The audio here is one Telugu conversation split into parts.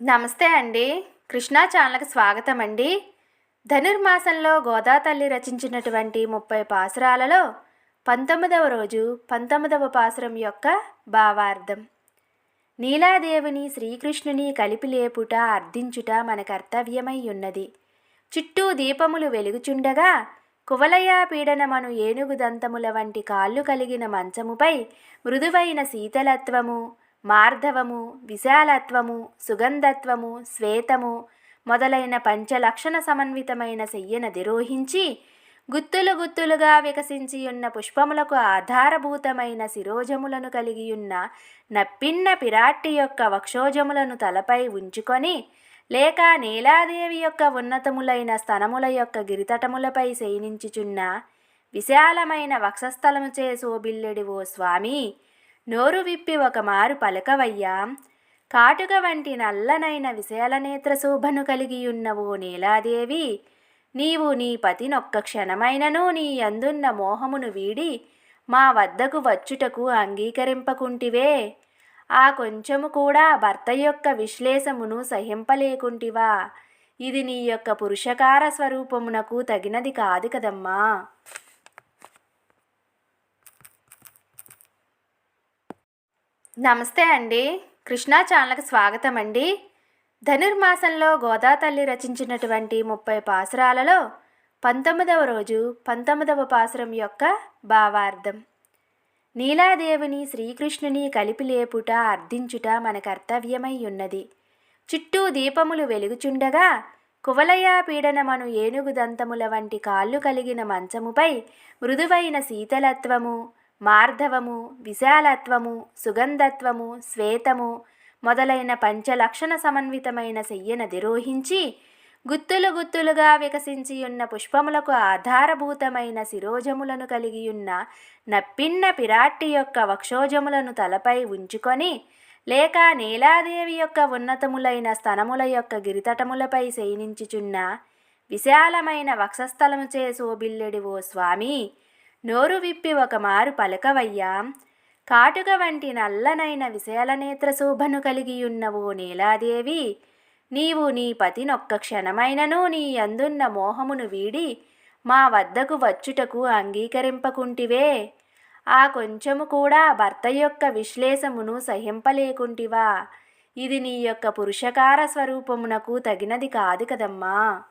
నమస్తే అండి. కృష్ణా ఛానల్కి స్వాగతం అండి. ధనుర్మాసంలో గోదా తల్లి రచించినటువంటి ముప్పై పాసురాలలో పంతొమ్మిదవ రోజు పంతొమ్మిదవ పాసురం యొక్క భావార్థం. నీలాదేవిని శ్రీకృష్ణుని కలిపి లేపుట అర్థించుట మన కర్తవ్యమై ఉన్నది. చుట్టూ దీపములు వెలుగుచుండగా కువలయా పీడనమను ఏనుగు దంతముల వంటి కాళ్ళు కలిగిన మంచముపై మృదువైన శీతలత్వము మార్ధవము విశాలత్వము సుగంధత్వము శ్వేతము మొదలైన పంచలక్షణ సమన్వితమైన శయ్యను దిరోహించి గుత్తులు గుత్తులుగా వికసించి ఉన్న పుష్పములకు ఆధారభూతమైన శిరోజములను కలిగియున్న నప్పిన్న పిరాట్టి యొక్క వక్షోజములను తలపై ఉంచుకొని లేక నీలాదేవి యొక్క ఉన్నతములైన స్తనముల యొక్క గిరితటములపై శయనించుచున్న విశాలమైన వక్షస్థలముచే శోభిల్లెడి ఓ స్వామి! నోరు విప్పి ఒక మారు పలకవయ్యా. కాటుక వంటి నల్లనైన విశాలనేత్ర శోభను కలిగియున్న ఓ నీలాదేవి నీవు నీ పతినొక్క క్షణమైనను నీ అందున్న మోహమును వీడి మా వద్దకు వచ్చుటకు అంగీకరింపకుంటివే. ఆ కొంచెము కూడా భర్త యొక్క విశ్లేషమును సహింపలేకుంటివా? ఇది నీ యొక్క పురుషకార స్వరూపమునకు తగినది కాదు కదమ్మా. నమస్తే అండి. కృష్ణా ఛానల్కి స్వాగతం అండి. ధనుర్మాసంలో గోదా తల్లి రచించినటువంటి ముప్పై పాసురాలలో పంతొమ్మిదవ రోజు పంతొమ్మిదవ పాసురం యొక్క భావార్థం. నీలాదేవిని శ్రీకృష్ణుని కలిపి లేపుట అర్థించుట మన కర్తవ్యమై ఉన్నది. చుట్టూ దీపములు వెలుగుచుండగా కువలయ పీడనమను ఏనుగు దంతముల వంటి కాళ్ళు కలిగిన మంచముపై మృదువైన శీతలత్వము మార్ధవము విశాలత్వము సుగంధత్వము శ్వేతము మొదలైన పంచలక్షణ సమన్వితమైన శయ్యన దిరోహించి గుత్తులు గుత్తులుగా వికసించి ఉన్న పుష్పములకు ఆధారభూతమైన శిరోజములను కలిగియున్న నప్పిన్న పిరాట్టి యొక్క వక్షోజములను తలపై ఉంచుకొని లేక నీలాదేవి యొక్క ఉన్నతములైన స్తనముల యొక్క గిరితటములపై శయనించుచున్న విశాలమైన వక్షస్థలముచే శోభిల్లెడి ఓ స్వామి! నోరు విప్పి ఒక మారు పలకవయ్యా. కాటుక వంటి నల్లనైన విశాలనేత్ర శోభను కలిగియున్న ఓ నీలాదేవి. నీవు నీ పతినొక్క క్షణమైనను నీ అందున్న మోహమును వీడి మా వద్దకు వచ్చుటకు అంగీకరింపకుంటివే. ఆ కొంచెము కూడా భర్త యొక్క విశ్లేషమును సహింపలేకుంటివా? ఇది నీ యొక్క పురుషకార స్వరూపమునకు తగినది కాదు కదమ్మా.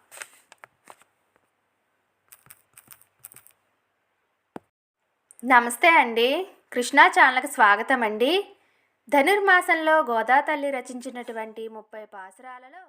నమస్తే అండి. కృష్ణా ఛానల్కి స్వాగతం అండి. ధనుర్మాసంలో గోదాతల్లి రచించినటువంటి ముప్పై పాసురాలలో